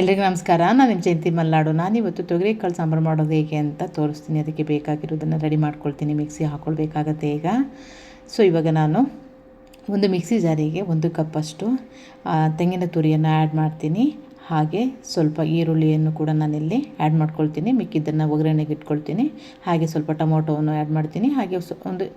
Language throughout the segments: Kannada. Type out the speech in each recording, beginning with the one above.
ಎಲ್ರಿಗೂ ನಮಸ್ಕಾರ. ನಾನು ನಿಮ್ಮ ಜಯಂತಿ ಇವತ್ತು ತೊಗರಿಕಾಳು ಸಾಂಬಾರು ಮಾಡೋದು ಹೇಗೆ ಅಂತ ತೋರಿಸ್ತೀನಿ. ಅದಕ್ಕೆ ಬೇಕಾಗಿರೋದನ್ನು ರೆಡಿ ಮಾಡ್ಕೊಳ್ತೀನಿ. ಮಿಕ್ಸಿ ಹಾಕ್ಕೊಳ್ಬೇಕಾಗತ್ತೆ ಈಗ. ಸೊ ಇವಾಗ ನಾನು ಒಂದು ಮಿಕ್ಸಿ ಜಾರಿಗೆ ಒಂದು ಕಪ್ಪಷ್ಟು ತೆಂಗಿನ ತುರಿಯನ್ನು ಆ್ಯಡ್ ಮಾಡ್ತೀನಿ. ಹಾಗೆ ಸ್ವಲ್ಪ ಈರುಳ್ಳಿಯನ್ನು ಕೂಡ ನಾನಿಲ್ಲಿ ಆ್ಯಡ್ ಮಾಡ್ಕೊಳ್ತೀನಿ. ಮಿಕ್ಕಿದ್ದನ್ನು ಒಗ್ಗರಣೆಗೆ ಇಟ್ಕೊಳ್ತೀನಿ. ಹಾಗೆ ಸ್ವಲ್ಪ ಟೊಮೊಟೊವನ್ನು ಆ್ಯಡ್ ಮಾಡ್ತೀನಿ. ಹಾಗೆ ಒಂದು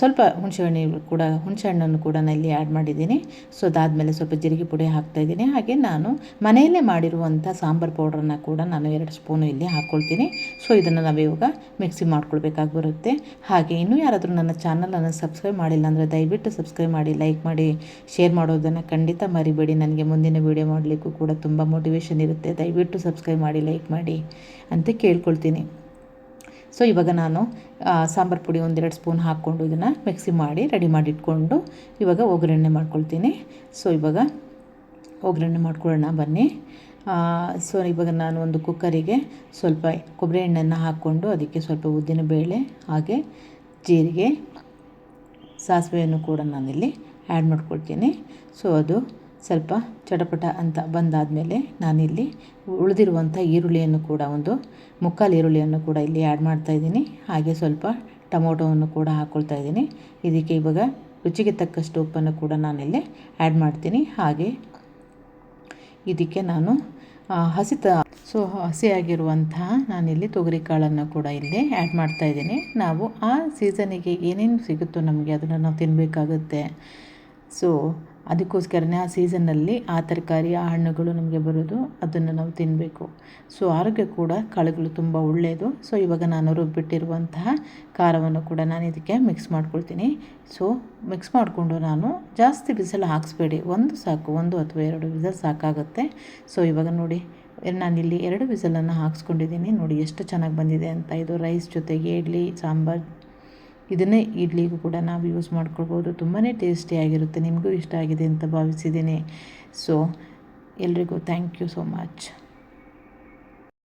ಸ್ವಲ್ಪ ಹುಣಸೆಹಣ್ಣು ಕೂಡ, ಹುಣಸೆಹಣ್ಣನ್ನು ಕೂಡ ನಾನು ಇಲ್ಲಿ ಆ್ಯಡ್ ಮಾಡಿದ್ದೀನಿ. ಸೊ ಅದಾದಮೇಲೆ ಸ್ವಲ್ಪ ಜೀರಿಗೆ ಪುಡಿ ಹಾಕ್ತಾಯಿದ್ದೀನಿ ಹಾಗೆ ನಾನು ಮನೆಯಲ್ಲೇ ಮಾಡಿರುವಂಥ ಸಾಂಬಾರು ಪೌಡ್ರನ್ನ ಕೂಡ ನಾನು ಎರಡು ಸ್ಪೂನು ಇಲ್ಲಿ ಹಾಕ್ಕೊಳ್ತೀನಿ ಸೊ ಇದನ್ನು ನಾವು ಇವಾಗ ಮಿಕ್ಸಿ ಮಾಡ್ಕೊಳ್ಬೇಕಾಗಿ ಬರುತ್ತೆ. ಹಾಗೆ ಇನ್ನೂ ಯಾರಾದರೂ ನನ್ನ ಚಾನಲನ್ನು ಸಬ್ಸ್ಕ್ರೈಬ್ ಮಾಡಿಲ್ಲ ಅಂದರೆ ದಯವಿಟ್ಟು ಸಬ್ಸ್ಕ್ರೈಬ್ ಮಾಡಿ ಲೈಕ್ ಮಾಡಿ ಶೇರ್ ಮಾಡೋದನ್ನು ಖಂಡಿತ ಮರಿಬೇಡಿ. ನನಗೆ ಮುಂದಿನ ವೀಡಿಯೋ ಮಾಡಲಿಕ್ಕೂ ಕೂಡ ತುಂಬ ಮೋಟಿವೇಶನ್ ಇರುತ್ತೆ. ದಯವಿಟ್ಟು ಸಬ್ಸ್ಕ್ರೈಬ್ ಮಾಡಿ ಲೈಕ್ ಮಾಡಿ ಅಂತ ಕೇಳ್ಕೊಳ್ತೀನಿ. ಸೊ ಇವಾಗ ನಾನು ಸಾಂಬಾರು ಪುಡಿ ಒಂದೆರಡು ಸ್ಪೂನ್ ಹಾಕ್ಕೊಂಡು ಇದನ್ನು ಮಿಕ್ಸಿ ಮಾಡಿ ರೆಡಿ ಮಾಡಿಟ್ಕೊಂಡು ಇವಾಗ ಒಗ್ಗರಣೆ ಮಾಡ್ಕೊಳ್ತೀನಿ. ಸೊ ಇವಾಗ ಒಗ್ಗರಣೆ ಮಾಡ್ಕೊಳ್ಳೋಣ ಬನ್ನಿ. ಸೊ ಇವಾಗ ನಾನು ಒಂದು ಕುಕ್ಕರಿಗೆ ಸ್ವಲ್ಪ ಕೊಬ್ಬರಿ ಎಣ್ಣೆಯನ್ನು ಹಾಕ್ಕೊಂಡು ಅದಕ್ಕೆ ಸ್ವಲ್ಪ ಉದ್ದಿನ ಬೇಳೆ, ಹಾಗೆ ಜೀರಿಗೆ, ಸಾಸಿವೆಯನ್ನು ಕೂಡ ನಾನಿಲ್ಲಿ ಆ್ಯಡ್ ಮಾಡ್ಕೊಳ್ತೀನಿ. ಸೊ ಅದು ಸ್ವಲ್ಪ ಚಟಪಟ ಅಂತ ಬಂದಾದಮೇಲೆ ನಾನಿಲ್ಲಿ ಉಳಿದಿರುವಂಥ ಈರುಳ್ಳಿಯನ್ನು ಕೂಡ ಒಂದು ಮುಕ್ಕಾಲು ಈರುಳ್ಳಿಯನ್ನು ಕೂಡ ಇಲ್ಲಿ ಆ್ಯಡ್ ಮಾಡ್ತಾಯಿದ್ದೀನಿ ಹಾಗೆ ಸ್ವಲ್ಪ ಟೊಮೊಟೊವನ್ನು ಕೂಡ ಹಾಕ್ಕೊಳ್ತಾ ಇದ್ದೀನಿ. ಇದಕ್ಕೆ ಇವಾಗ ರುಚಿಗೆ ತಕ್ಕಷ್ಟು ಉಪ್ಪನ್ನು ಕೂಡ ನಾನಿಲ್ಲಿ ಆ್ಯಡ್ ಮಾಡ್ತೀನಿ. ಹಾಗೆ ಇದಕ್ಕೆ ನಾನು ಹಸಿ ತ ಸೊ ಹಸಿಯಾಗಿರುವಂತಹ ನಾನಿಲ್ಲಿ ತೊಗರಿ ಕಾಳನ್ನು ಕೂಡ ಇಲ್ಲಿ ಆ್ಯಡ್ ಮಾಡ್ತಾ ಇದ್ದೀನಿ. ನಾವು ಆ ಸೀಸನಿಗೆ ಏನೇನು ಸಿಗುತ್ತೋ ನಮಗೆ ಅದನ್ನು ನಾವು ತಿನ್ನಬೇಕಾಗುತ್ತೆ ಸೊ ಅದಕ್ಕೋಸ್ಕರನೇ ಆ ಸೀಸನ್ನಲ್ಲಿ ಆ ತರಕಾರಿ, ಆ ಹಣ್ಣುಗಳು ನಮಗೆ ಬರೋದು, ಅದನ್ನು ನಾವು ತಿನ್ನಬೇಕು. ಸೊ, ಆರೋಗ್ಯ ಕೂಡ ಕಾಳುಗಳು ತುಂಬ ಒಳ್ಳೆಯದು. ಸೊ, ಇವಾಗ ನಾನು ರುಬ್ಬಿಟ್ಟಿರುವಂತಹ ಖಾರವನ್ನು ಕೂಡ ನಾನು ಇದಕ್ಕೆ ಮಿಕ್ಸ್ ಮಾಡ್ಕೊಳ್ತೀನಿ. ಸೊ ಮಿಕ್ಸ್ ಮಾಡಿಕೊಂಡು ನಾನು ಜಾಸ್ತಿ ಬಿಸಿಲು ಹಾಕ್ಸ್ಬೇಡಿ. ಒಂದು ಸಾಕು, ಒಂದು ಅಥವಾ ಎರಡು ವಿಸಲ್ ಸಾಕಾಗುತ್ತೆ. ಸೊ, ಇವಾಗ ನೋಡಿ, ನಾನಿಲ್ಲಿ ಎರಡು ವಿಸಲನ್ನು ಹಾಕ್ಸ್ಕೊಂಡಿದ್ದೀನಿ. ನೋಡಿ, ಎಷ್ಟು ಚೆನ್ನಾಗಿ ಬಂದಿದೆ ಅಂತ. ಇದು ರೈಸ್ ಜೊತೆಗೆ ಇಡ್ಲಿ, ಸಾಂಬಾರು. ಇದನ್ನೇ ಇಡ್ಲಿಗೂ ಕೂಡ ನಾವು ಯೂಸ್ ಮಾಡ್ಕೊಳ್ಬೋದು. ತುಂಬಾ ಟೇಸ್ಟಿಯಾಗಿರುತ್ತೆ ನಿಮಗೂ ಇಷ್ಟ ಆಗಿದೆ ಅಂತ ಭಾವಿಸಿದ್ದೀನಿ. ಸೊ ಎಲ್ರಿಗೂ ಥ್ಯಾಂಕ್ ಯು ಸೋ ಮಚ್